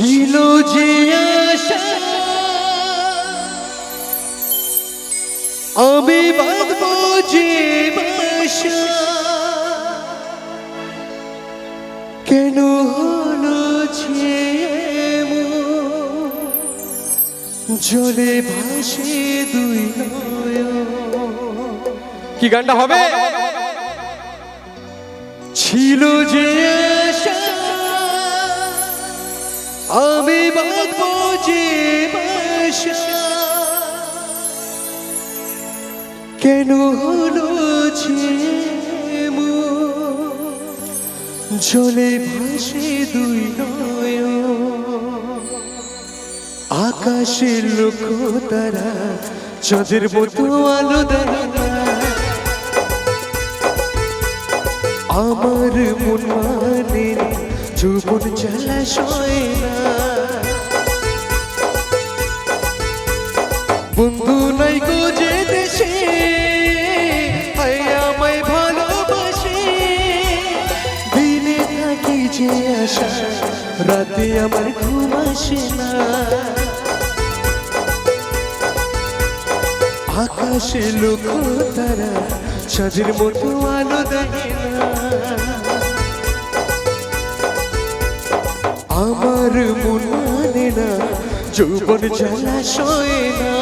ছিল যে আশা। আমি বাঁধব যে কেন হলো যে? জলে ভাসে দুই কি গানটা হবে? ছিল যে কেন? জলে ভাসে দুই নয়ন। আকাশের লোক তারা, চাঁদের মতো আলো আমার মন মানে যৌবন জলাশয় না। বন্ধু নাই গো যে দেশে আমায় ভালোবাসে। দিনে থাকি যে আশা, রাতে আমার ঘুম আসে না। আকাশে লোক তারা সাজের মতো আলো দেয় না। আমার মন যৌবন জলাশয় না।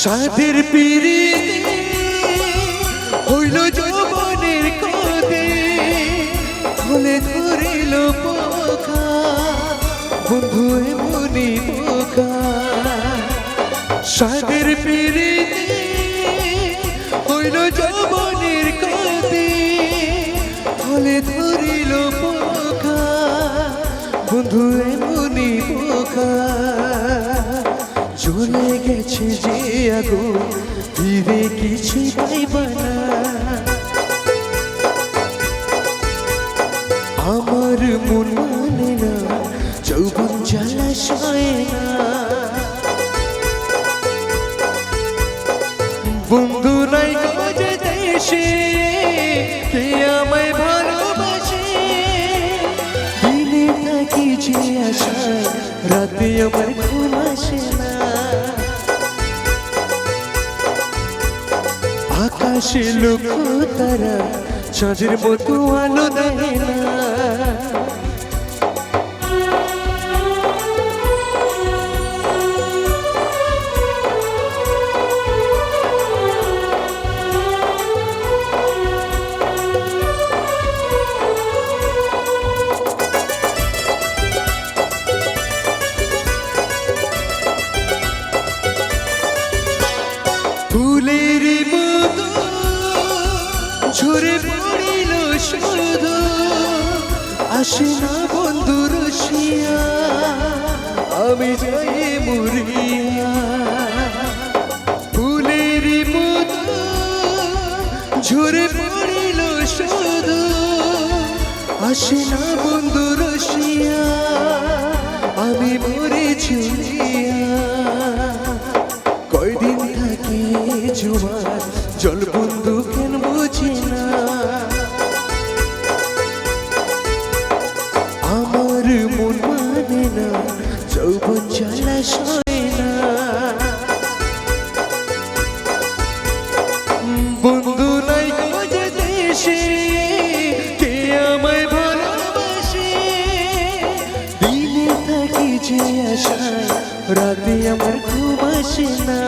সাধের পিড়ি হইল কদে ফলে ধরিল পোকা। বন্ধু এমনি পোকা। সাধের পিড়ি হইল যৌবনের কদে ফলে ধরিল পোকা। বন্ধু এমনি পোকা। চলে গেছে যে আগুন ফিরে কিছু পাইবা আমার মন মানে না, যৌবন জলাশয় না। বন্ধু নাই গজে দেশে, কে আমায় ভালোবাসে? দিনে থাকি যে আশায় রাতে আমার ঘুম আসে না। আকাশে লোক তারা চাঁদের মতো আলো দেয় না। আসে বন্ধু রসিয়া, আমি যাই মরিয়া। ফুলের মতো ঝরে পড়িল শুধু আসে বন্ধু রসিয়া, আমি মরে ঝুলিয়া কয়দিন থাকি জোয়ার জল বন্ধু রাতে আমার ঘুম আসে না।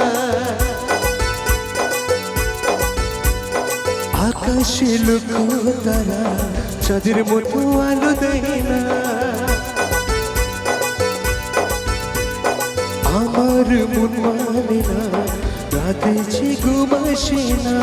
আকাশে লোক তারা, চাঁদের মতো আলো দেয় না। আমার মন মানে না, রাতে যে ঘুম না।